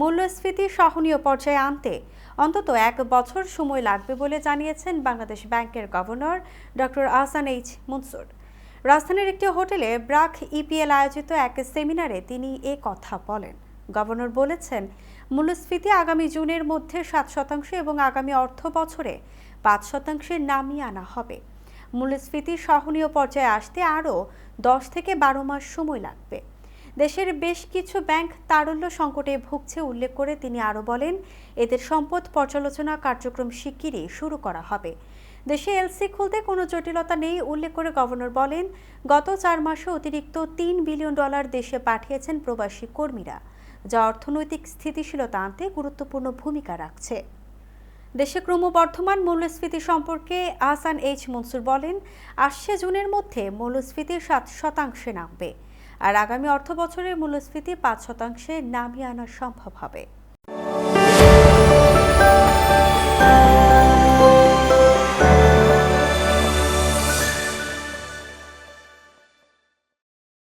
মূল্যস্ফীতি সহনীয় পর্যায়ে আনতে অন্তত এক বছর সময় লাগবে বলে জানিয়েছেন বাংলাদেশ ব্যাংকের governor doctor Ahsan H Mansur. রাজধানীর একটি হোটেলে ব্রাক ইপিএল আয়োজিত এক সেমিনারে তিনি এ কথা বলেন। গভর্নর বলেছেন, মূল্যস্ফীতি আগামী জুনের মধ্যে সাত শতাংশ এবং আগামী অর্থ বছরে পাঁচ শতাংশে নামিয়ে আনা হবে। মূল্যস্ফীতি সহনীয় পর্যায়ে আসতে আরও দশ থেকে বারো মাস সময় লাগবে। দেশের বেশ কিছু ব্যাংক তারল্য সংকটে ভুগছে উল্লেখ করে তিনি আরও বলেন, এদের সম্পদ পর্যালোচনা কার্যক্রম শিগগিরই শুরু করা হবে। দেশে এলসি খুলতে কোনো জটিলতা নেই, উল্লেখ করে গভর্নর বলেন, গত চার মাসে অতিরিক্ত তিন বিলিয়ন ডলার দেশে পাঠিয়েছেন প্রবাসী কর্মীরা, যা অর্থনৈতিক স্থিতিশীলতা আনতে গুরুত্বপূর্ণ ভূমিকা রাখছে। দেশে ক্রমবর্ধমান মূল্যস্ফীতি সম্পর্কে আহসান এইচ মনসুর বলেন, আসছে জুনের মধ্যে মূল্যস্ফীতি সাত শতাংশে নামবে। আর আগামী অর্থ বছরের মূল্যস্ফীতি পাঁচ শতাংশে নামিয়ে আনা সম্ভব হবে।